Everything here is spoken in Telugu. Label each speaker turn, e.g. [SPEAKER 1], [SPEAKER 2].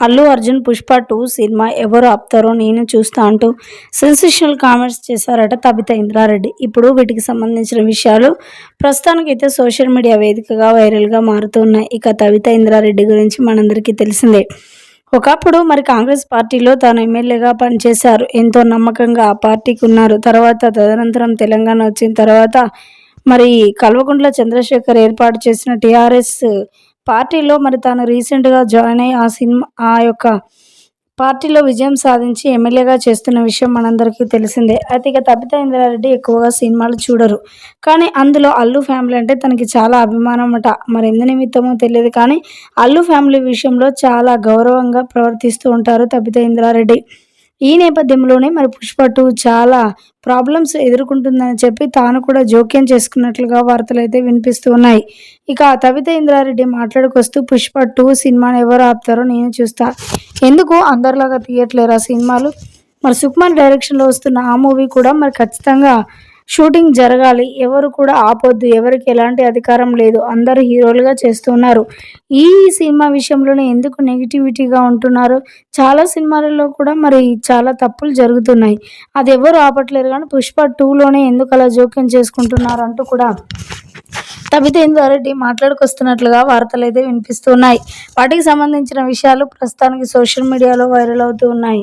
[SPEAKER 1] అల్లు అర్జున్ పుష్ప టూ సినిమా ఎవరు ఆపుతారో నేను చూస్తా అంటూ సెన్సేషనల్ కామెంట్స్ చేశారట తబిత ఇంద్రారెడ్డి. ఇప్పుడు వీటికి సంబంధించిన విషయాలు ప్రస్తుతానికైతే సోషల్ మీడియా వేదికగా వైరల్గా మారుతున్నాయి. ఇక తబిత ఇంద్రారెడ్డి గురించి మనందరికీ తెలిసిందే. ఒకప్పుడు మరి కాంగ్రెస్ పార్టీలో తాను ఎమ్మెల్యేగా పనిచేశారు. ఎంతో నమ్మకంగా ఆ పార్టీకి ఉన్నారు. తర్వాత తదనంతరం తెలంగాణ వచ్చిన తర్వాత మరి కల్వకుంట్ల చంద్రశేఖర్ ఏర్పాటు చేసిన టీఆర్ఎస్ పార్టీలో మరి తాను రీసెంట్గా జాయిన్ అయ్యి ఆ సినిమా ఆ యొక్క పార్టీలో విజయం సాధించి ఎమ్మెల్యేగా చేస్తున్న విషయం మనందరికీ తెలిసిందే. అయితే ఇక తబితా ఇంద్రారెడ్డి ఎక్కువగా సినిమాలు చూడరు. కానీ అందులో అల్లు ఫ్యామిలీ అంటే తనకి చాలా అభిమానం అట. మరి ఎందు నిమిత్తమో తెలియదు కానీ అల్లు ఫ్యామిలీ విషయంలో చాలా గౌరవంగా ప్రవర్తిస్తూ ఉంటారు తబితా ఇంద్రారెడ్డి. ఈ నేపథ్యంలోనే మరి పుష్ప టూ చాలా ప్రాబ్లమ్స్ ఎదుర్కొంటుందని చెప్పి తాను కూడా జోక్యం చేసుకున్నట్లుగా వార్తలు అయితే వినిపిస్తూ ఉన్నాయి. ఇక తవిత ఇంద్రారెడ్డి మాట్లాడుకొస్తూ పుష్ప టూ సినిమాని ఎవరు ఆపుతారో నేను చూస్తా. ఎందుకు? అందరిలాగా తీయట్లేరు ఆ సినిమాలు? మరి సుకుమార్ డైరెక్షన్లో వస్తున్న ఆ మూవీ కూడా మరి ఖచ్చితంగా షూటింగ్ జరగాలి. ఎవరు కూడా ఆపొద్దు. ఎవరికి ఎలాంటి అధికారం లేదు. అందరూ హీరోలుగా చేస్తున్నారు. ఈ సినిమా విషయంలోనే ఎందుకు నెగిటివిటీగా ఉంటున్నారు? చాలా సినిమాలలో కూడా మరి చాలా తప్పులు జరుగుతున్నాయి. అది ఎవరు ఆపట్లేరు కానీ పుష్ప టూలోనే ఎందుకు అలా జోక్యం చేసుకుంటున్నారు అంటూ కూడా తబిత మాట్లాడుకొస్తున్నట్లుగా వార్తలు అయితే వినిపిస్తున్నాయి. వాటికి సంబంధించిన విషయాలు ప్రస్తుతానికి సోషల్ మీడియాలో వైరల్ అవుతూ ఉన్నాయి.